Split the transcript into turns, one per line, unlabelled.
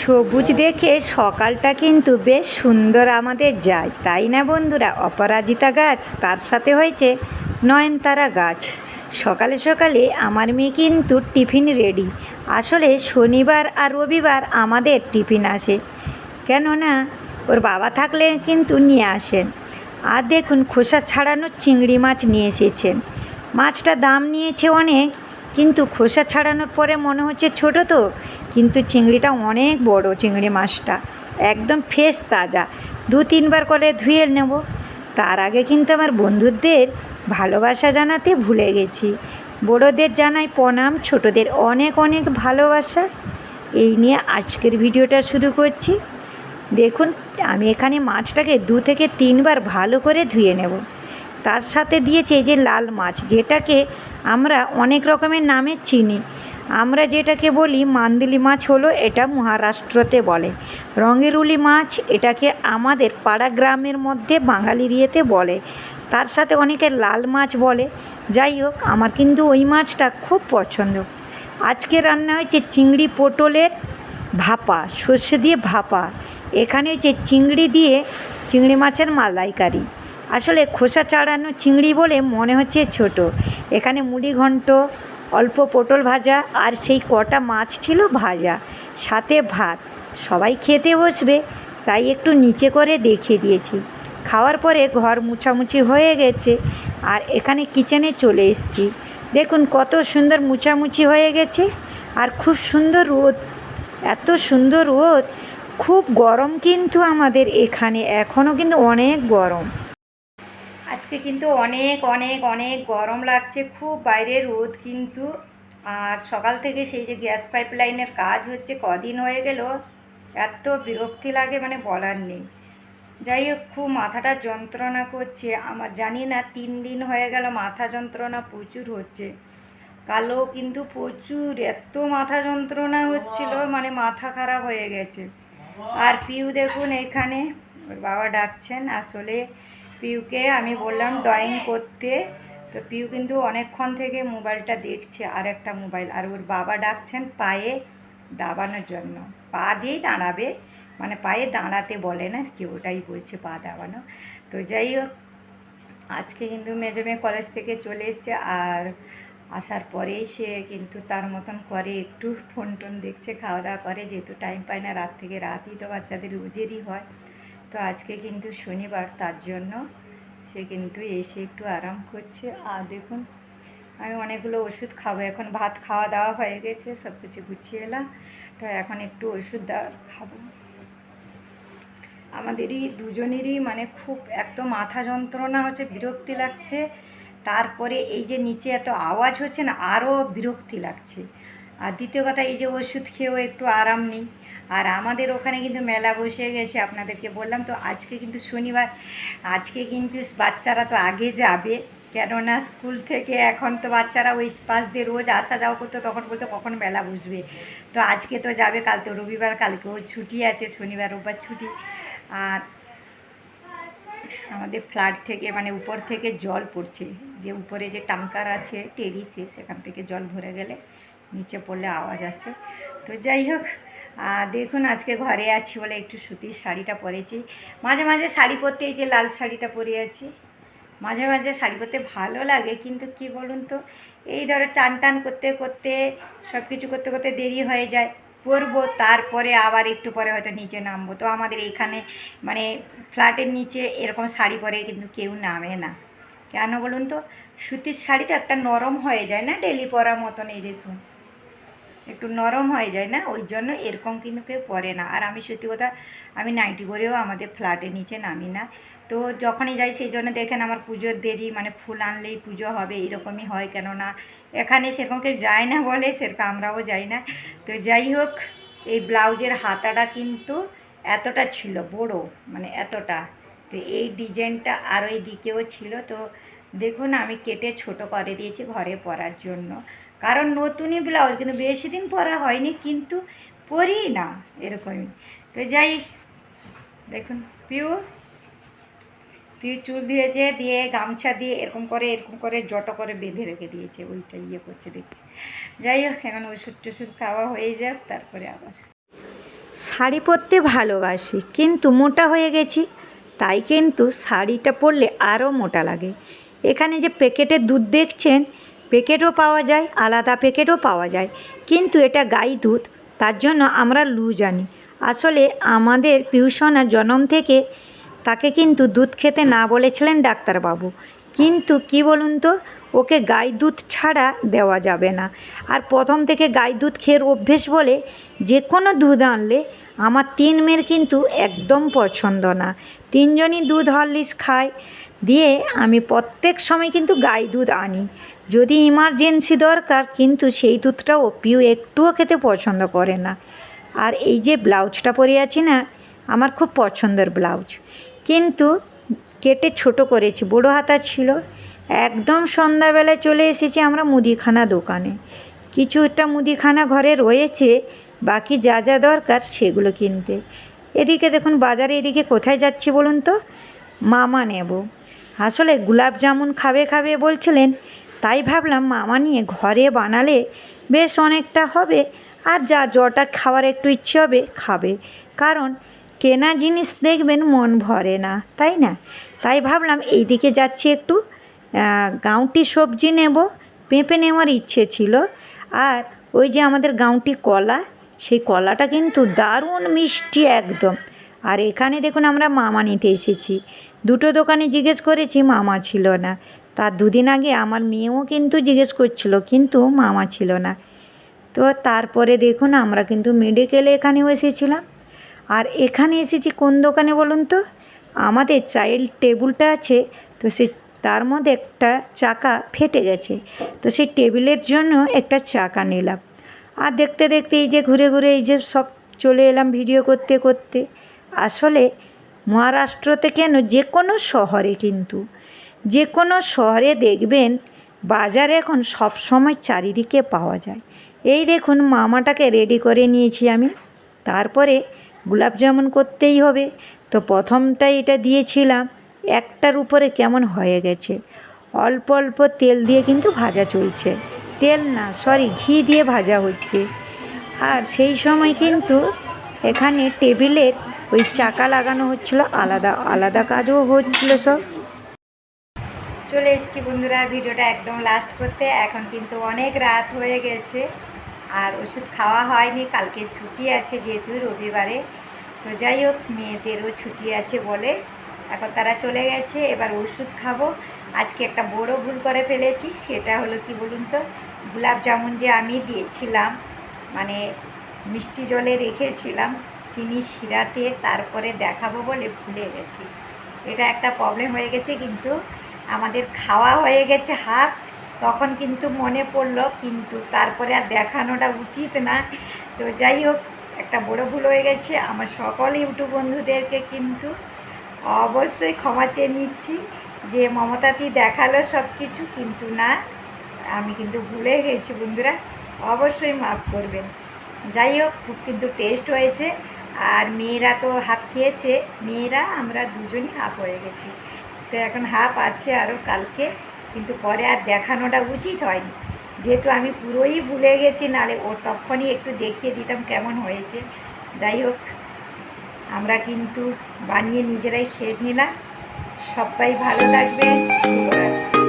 সবুজ দেখে সকালটা কিন্তু বেশ সুন্দর আমাদের যায়। তাই না বন্ধুরা? অপরাজিতা গাছ, তার সাথে হয়েছে নয়নতারা গাছ। সকালে সকালে আমার মেয়ে কিন্তু টিফিন রেডি। আসলে শনিবার আর রবিবার আমাদের টিফিন আসে। কেননা, ওর বাবা থাকলে কিন্তু নিয়ে আসেন। আর দেখুন, খোসা ছাড়ানো চিংড়ি মাছ নিয়ে এসেছেন। মাছটা দাম নিয়েছে অনেক। কিন্তু খোসা ছাড়ানোর পরে মনে হচ্ছে ছোট তো, কিন্তু চিংড়িটা অনেক বড় চিংড়ি মাছটা, একদম ফ্রেশ তাজা। দু তিনবার করে ধুয়ে নেব। তার আগে কিন্তু আমার বন্ধুদের ভালোবাসা জানাতে ভুলে গেছি। বড়োদের জানাই প্রণাম, ছোটদের অনেক অনেক ভালোবাসা। এই নিয়ে আজকের ভিডিওটা শুরু করছি। দেখুন, আমি এখানে মাছটাকে দু থেকে তিনবার ভালো করে ধুয়ে নেব। তার সাথে দিয়েছে এই যে লাল মাছ, যেটাকে আমরা অনেক রকমের নামে চিনি। আমরা যেটাকে বলি মান্দিলি মাছ হলো এটা মহারাষ্ট্রতে বলে। রঙেরুলি মাছ এটাকে আমাদের পাড়া গ্রামের মধ্যে বাঙালির ইয়েতে বলে। তার সাথে অনেকে লাল মাছ বলে। যাই হোক, আমার কিন্তু ওই মাছটা খুব পছন্দ। আজকে রান্না হয়েছে চিংড়ি পটলের ভাপা, সর্ষে দিয়ে ভাপা। এখানে হচ্ছে চিংড়ি দিয়ে চিংড়ি মাছের মালাইকারি। আসলে খোসা চাড়ানো চিংড়ি বলে মনে হচ্ছে ছোট। এখানে মুড়ি ঘন্ট, অল্প পটল ভাজা আর সেই কটা মাছ ছিল ভাজা, সাথে ভাত। সবাই খেতে বসবে, তাই একটু নিচে করে দেখিয়ে দিয়েছি। খাওয়ার পরে ঘর মুছামুছি হয়ে গেছে আর এখানে কিচেনে চলে এসেছি। দেখুন কত সুন্দর মুছামুছি হয়ে গেছে আর খুব সুন্দর রোদ। এত সুন্দর রোদ, খুব গরম কিন্তু আমাদের এখানে। এখনও কিন্তু অনেক গরম। আজকে কিন্তু অনেক অনেক অনেক গরম লাগছে খুব বাইরে রোদ কিন্তু। আর সকাল থেকে সেই যে গ্যাস পাইপ লাইনের কাজ হচ্ছে কদিন হয়ে গেল এত বিরক্তি লাগে মানে বলার নেই। যাই হোক খুব মাথাটা যন্ত্রণা করছে। আমার জানি না তিন দিন হয়ে গেল মাথা যন্ত্রণা প্রচুর হচ্ছে। কালো কিন্তু প্রচুর এত মাথা যন্ত্রণা হচ্ছিল মানে মাথা খারাপ হয়ে গেছে। আর পিউ দেখুন এখানে ওর বাবা ডাকছেন আসলে পিউকে আমি বললাম ড্রয়িং করতে। তো পিউ কিন্তু অনেকক্ষণ থেকে মোবাইলটা দেখছে, আর একটা মোবাইল, আর ওর বাবা ডাকছেন পায়ে দাবানোর জন্য। পা দিয়েই দাঁড়াবে মানে পায়ে দাঁড়াতে বলে না, কি ওটাই বলছে, পা দাবানো। তো যাই হোক, আজকে কিন্তু মেজো মেয়ে কলেজ থেকে চলে এসছে, আর আসার পরেই সে কিন্তু তার মতন করে একটু ফোন টোন দেখছে খাওয়া দাওয়া করে, যেহেতু টাইম পায় না, রাত থেকে রাতই তো বাচ্চাদের রোজেরই হয়। তো আজকে কিন্তু শনিবার, তার জন্য সে কিন্তু এসে একটু আরাম করছে। আর দেখুন, আমি অনেকগুলো ওষুধ খাব। এখন ভাত খাওয়া দাওয়া হয়ে গেছে সব কিছু গুছিয়ে এলাম। তো এখন একটু ওষুধ খাব। আমাদেরই দুজনেরই মানে খুব এত মাথা যন্ত্রণা হচ্ছে, বিরক্তি লাগছে। তারপরে এই যে নিচে এত আওয়াজ হচ্ছে না আরও বিরক্তি লাগছে। আর দ্বিতীয় কথা, এই যে ওষুধ খেয়েও একটু আরাম নেই। আর আমাদের ওখানে কিন্তু মেলা বসে গেছে, আপনাদেরকে বললাম। তো আজকে কিন্তু শনিবার, আজকে কিন্তু বাচ্চারা তো আগে যাবে। কেননা স্কুল থেকে এখন তো বাচ্চারা ওই পাশ দিয়ে রোজ আসা যাওয়া করতো, তখন বলতো কখন মেলা বসবে। তো আজকে তো যাবে কাল তো রবিবার কালকে কালকেও ছুটি আছে, শনিবার, রোববার ছুটি। আর আমাদের ফ্ল্যাট থেকে মানে উপর থেকে জল পড়ছে। যে উপরে যে টাঙ্কার আছে, টেরিসে, সেখান থেকে জল ভরে গেলে নিচে পড়লে আওয়াজ আসে। তো যাই হোক আর দেখুন, আজকে ঘরে আছি বলে একটু সুতির শাড়িটা পরেছি। মাঝে মাঝে শাড়ি পরতে এই যে লাল শাড়িটা পরে আছি। মাঝে মাঝে শাড়ি পরতে ভালো লাগে, কিন্তু কি বলুন তো? এই ধরো চান টান করতে করতে সব কিছু করতে করতে দেরি হয়ে যায়। পরবো, তারপরে আবার একটু পরে হয়তো নিচে নামবো। তো আমাদের এইখানে মানে ফ্ল্যাটের নিচে এরকম শাড়ি পরে কিন্তু কেউ নামে না। কেন বলুন তো? সুতির শাড়ি তো একটা নরম হয়ে যায় না, ডেলি পরার মতন এই দেখুন। একটু নরম হয়ে যায় না, ওই জন্য এরকম কিন্তু কেউ পরে না। আর আমি সত্যি কথা, আমি নাইটি করেও আমাদের ফ্ল্যাটের নিচে নামি না। তো যখনই যাই সেই জন্য দেখেন আমার পুজোর দেরি মানে ফুল আনলেই পুজো হবে, এরকমই হয় কেননা এখানে সেরকম কেউ যায় না বলে, সেরকম আমরাও যাই না। তো যাই হোক, এই ব্লাউজের হাতাটা কিন্তু এতটা ছিল, বড় মানে এতটা। তো এই ডিজাইনটা আর ওই দিকেও ছিল। তো দেখুন, আমি কেটে ছোট করে দিয়েছি ঘরে পরার জন্য। কারণ নতুনই ব্লাউজ, কিন্তু বেশি দিন পরা হয়নি, কিন্তু পরি না এরকমই। তো যাই, দেখুন পিউ পিউ চুল দিয়েছে, দিয়ে গামছা দিয়ে এরকম করে এরকম করে জটো করে বেঁধে রেখে দিয়েছে ওইটা ইয়ে করছে, দেখছি। যাই হোক, এখন ওষুধ টষুধ খাওয়া হয়ে যাক, তারপরে আবার। শাড়ি পরতে ভালোবাসি, কিন্তু মোটা হয়ে গেছি, তাই কিন্তু শাড়িটা পরলে আরও মোটা লাগে। এখানে যে প্যাকেটের দুধ দেখছেন প্যাকেটও পাওয়া যায়, আলাদা প্যাকেটও পাওয়া যায়। কিন্তু এটা গাই দুধ, তার জন্য আমরা লুজ আনি আসলে আমাদের পিউসনা জন্ম থেকে তাকে কিন্তু দুধ খেতে না বলেছিলেন ডাক্তারবাবু। কিন্তু কি বলুন তো, ওকে গাই দুধ ছাড়া দেওয়া যাবে না। আর প্রথম থেকে গাই দুধ খেয়ে অভ্যেস বলে যে কোনো দুধ আনলে আমার তিন মেয়ের কিন্তু একদম পছন্দ না। তিনজনই দুধ হরলিক্স খায়। দিয়ে আমি প্রত্যেক সময় কিন্তু গাই দুধ আনি। যদি ইমার্জেন্সি দরকার, কিন্তু সেই দুধটাও পিউ একটুও খেতে পছন্দ করে না। আর এই যে ব্লাউজটা পরে আছি না, আমার খুব পছন্দের ব্লাউজ। কিন্তু কেটে ছোট করেছি, বড় হাতা ছিল। একদম সন্ধ্যাবেলায় চলে এসেছি আমরা মুদিখানা দোকানে। কিছুটা মুদিখানা ঘরে রয়েছে বাকি যা যা দরকার সেগুলো কিনতে। এদিকে দেখুন বাজারে এদিকে কোথায় যাচ্ছি বলুন তো? মামা নেব। আসলে গুলাব জামুন খাবে খাবে বলছিলেন, তাই ভাবলাম মামা নিয়ে ঘরে বানালে বেশ অনেকটা হবে, আর যা জটা খাওয়ার একটু ইচ্ছে হবে খাবে। কারণ কেনা জিনিস দেখবেন মন ভরে না, তাই না? তাই ভাবলাম এইদিকে যাচ্ছি একটু গাঁউটি সবজি নেব, পেঁপে নেওয়ার ইচ্ছে ছিল, আর ওই যে আমাদের গাঁউটি কলা সেই কলাটা কিন্তু দারুণ মিষ্টি একদম। আর এখানে দেখুন আমরা মামা নিতে এসেছি। দুটো দোকানে জিজ্ঞেস করেছি, মামা ছিল না। তার দুদিন আগে আমার মেয়েও কিন্তু জিজ্ঞেস করছিল, কিন্তু মামা ছিল না। তো তারপরে দেখুন আমরা কিন্তু মেডিকেলে এখানেও এসেছিলাম। আর এখানে এসেছি কোন দোকানে বলুন তো? আমাদের চাইল্ড টেবিলটা আছে, তো সে তার মধ্যে একটা চাকা ফেটে গেছে। তো সেই টেবিলের জন্য একটা চাকা নিলাম। আর দেখতে দেখতে এই যে ঘুরে ঘুরে এই যে সব চলে এলাম ভিডিও করতে করতে। আসলে মহারাষ্ট্রতে কেন যে কোনো শহরে কিন্তু, যে কোনো শহরে দেখবেন বাজারে এখন সব সময় চারিদিকে পাওয়া যায়। এই দেখুন মামাটাকে রেডি করে নিয়েছি আমি। তারপরে গোলাপ জামুন করতেই হবে। তো প্রথমটা এটা দিয়েছিলাম, একটার উপরে কেমন হয়ে গেছে? অল্প অল্প তেল দিয়ে কিন্তু ভাজা চলছে। তেল না সরি ঘি দিয়ে ভাজা হচ্ছে। আর সেই সময় কিন্তু এখানে টেবিলের ওই চাকা লাগানো হচ্ছিল, আলাদা আলাদা কাজও হচ্ছিল সব। চলে এসেছি বন্ধুরা, ভিডিওটা একদম লাস্ট করতে। এখন কিন্তু অনেক রাত হয়ে গেছে, আর ওষুধ খাওয়া হয়নি, কালকে ছুটি আছে যেহেতু রবিবারে। তো যাই হোক, মেয়েদেরও ছুটি আছে বলে এখন তারা চলে গেছে, এবার ওষুধ খাব। আজকে একটা বড় ভুল করে ফেলেছি, সেটা হলো কি বলুন তো? গোলাপ জামুন যে আমি দিয়েছিলাম মানে মিষ্টি জলে রেখেছিলাম চিনি শিরাতে তারপরে দেখাবো বলে ভুলে গেছি। এটা একটা প্রবলেম হয়ে গেছে কিন্তু আমাদের খাওয়া হয়ে গেছে হাফ তখন কিন্তু মনে পড়ল, কিন্তু তারপরে আর দেখানোটা উচিত না। তো যাই হোক, একটা বড় ভুল হয়ে গেছে। আমার সকল ইউটিউব বন্ধুদেরকে কিন্তু অবশ্যই ক্ষমা চেয়ে নিচ্ছি যে মমতাতি দেখাল সব কিছু কিন্তু না আমি কিন্তু ভুলে গেছি, বন্ধুরা। অবশ্যই মাফ করবেন। যাই হোক, খুব কিন্তু টেস্ট হয়েছে। আর মেয়েরা তো হাফ খেয়েছে। মেয়েরা, আমরা দুজনই হাফ হয়ে গেছি। তো এখন হাফ আছে আরও কালকে। কিন্তু পরে আর দেখানোটা উচিত হয়নি। যেহেতু আমি পুরোই ভুলে গেছি, নালে ও তখনই একটু দেখিয়ে দিতাম কেমন হয়েছে। যাই হোক, আমরা কিন্তু বানিয়ে নিজেরাই খেয়ে নিলাম। সবাই ভালো শুভরাত্রি